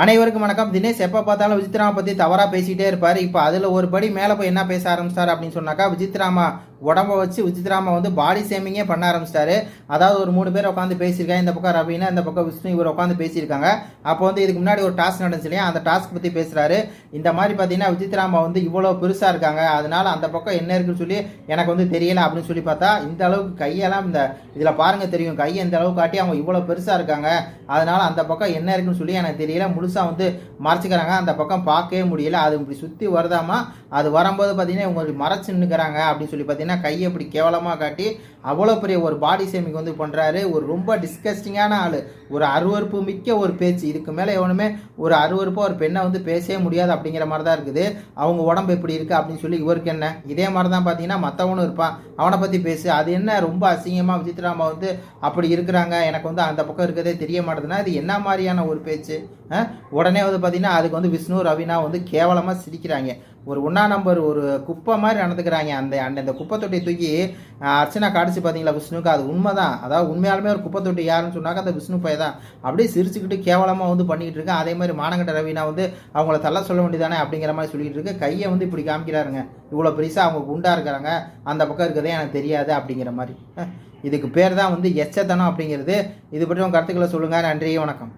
அனைவருக்கும் வணக்கம். தினேஷ் எப்போ பார்த்தாலும் விஜித்ராமா பற்றி தவறாக பேசிக்கிட்டே இருப்பார். இப்போ அதில் ஒரு படி மேலே போய் என்ன பேச ஆரம்பிச்சார் அப்படின்னு சொன்னாக்கா விஜித்ராமா உடம்ப வச்சு விசித்ராமா வந்து பாடி சேமிங்கே பண்ண ஆரம்பிச்சிட்டாரு. அதாவது ஒரு மூணு பேர் உட்காந்து பேசியிருக்காங்க இந்த பக்கம் ரவீனா இந்த பக்கம் விஷ்ணு இவர் உட்காந்து பேசியிருக்காங்க. அப்போ வந்து இதுக்கு முன்னாடி ஒரு டாஸ்க் நடந்துச்சு இல்லையா? அந்த டாஸ்க் பற்றி பேசுகிறாரு இந்த மாதிரி பார்த்தீங்கன்னா விசித்ராமா வந்து இவ்வளோ பெருசாக இருக்காங்க. அதனால அந்த பக்கம் என்ன இருக்குன்னு சொல்லி எனக்கு வந்து தெரியல அப்படின்னு சொல்லி பார்த்தா இந்த அளவுக்கு கையெல்லாம் இந்த இதில் பாருங்க தெரியும். கையை இந்த அளவுக்கு காட்டி அவங்க இவ்வளோ பெருசாக இருக்காங்க. அதனால அந்த பக்கம் என்ன இருக்குன்னு சொல்லி எனக்கு தெரியல. முழுசாக வந்து மறைச்சிக்கிறாங்க. அந்த பக்கம் பார்க்கவே முடியல. அது இப்படி சுற்றி வருதாமா? அது வரும்போது பார்த்தீங்கன்னா இவங்க மறைச்சு நின்றுக்கிறாங்க அப்படின்னு சொல்லி பார்த்தீங்கன்னா கையை இப்படி கேவலமாக காட்டி அவ்வளோ பெரிய ஒரு பாடி சேமிக்கு வந்து பண்ணுறாரு ஒரு ரொம்ப டிஸ்கஸ்டிங்கான ஆள். ஒரு அருவருப்பு மிக்க ஒரு பேச்சு. இதுக்கு மேலே எவனுமே ஒரு அருவருப்பாக ஒரு பெண்ணை வந்து பேசவே முடியாது அப்படிங்கிற மாதிரி தான் இருக்குது. அவங்க உடம்பு எப்படி இருக்குது அப்படின்னு சொல்லி இவருக்கு என்ன? இதே மாதிரி தான் பார்த்தீங்கன்னா மற்றவனும் இருப்பான். அவனை பற்றி பேசு. அது என்ன? ரொம்ப அசிங்கமாக விசித்ராமா வந்து அப்படி இருக்கிறாங்க. எனக்கு வந்து அந்த பக்கம் இருக்கிறதே தெரிய மாட்டேதுன்னா இது என்ன மாதிரியான ஒரு பேச்சு? உடனே வந்து பார்த்தீங்கன்னா அதுக்கு வந்து விஷ்ணு ரவினா வந்து கேவலமாக சிரிக்கிறாங்க. ஒரு ஒன்றா நம்பர் ஒரு குப்பை மாதிரி நடந்துக்கிறாங்க. அந்த அந்த அந்த குப்பை தொட்டியை தூக்கி அர்ச்சனா காடிச்சு பார்த்தீங்களா விஷ்ணுக்கு? அது உண்மை தான் அதாவது உண்மையாலுமே ஒரு குப்பை தொட்டி யாருன்னு சொன்னாக்க அந்த விஷ்ணு பைய தான். அப்படியே சிரிச்சுக்கிட்டு கேவலமாக வந்து பண்ணிக்கிட்டு இருக்கேன். அதே மாதிரி மானங்கட்ட ரவினா வந்து அவங்கள தள்ள சொல்ல வேண்டியதானே அப்படிங்கிற மாதிரி சொல்லிக்கிட்டு இருக்கு. கையை வந்து இப்படி காமிக்கிறாருங்க. இவ்வளோ பெருசாக அவங்க குண்டாக இருக்கிறாங்க. அந்த பக்கம் இருக்கிறதே எனக்கு தெரியாது அப்படிங்கிற மாதிரி. இதுக்கு பேர் தான் வந்து எச்சத்தனம் அப்படிங்கிறது. இது பற்றி உங்கள் கருத்துக்களை சொல்லுங்கள் நன்றி வணக்கம்.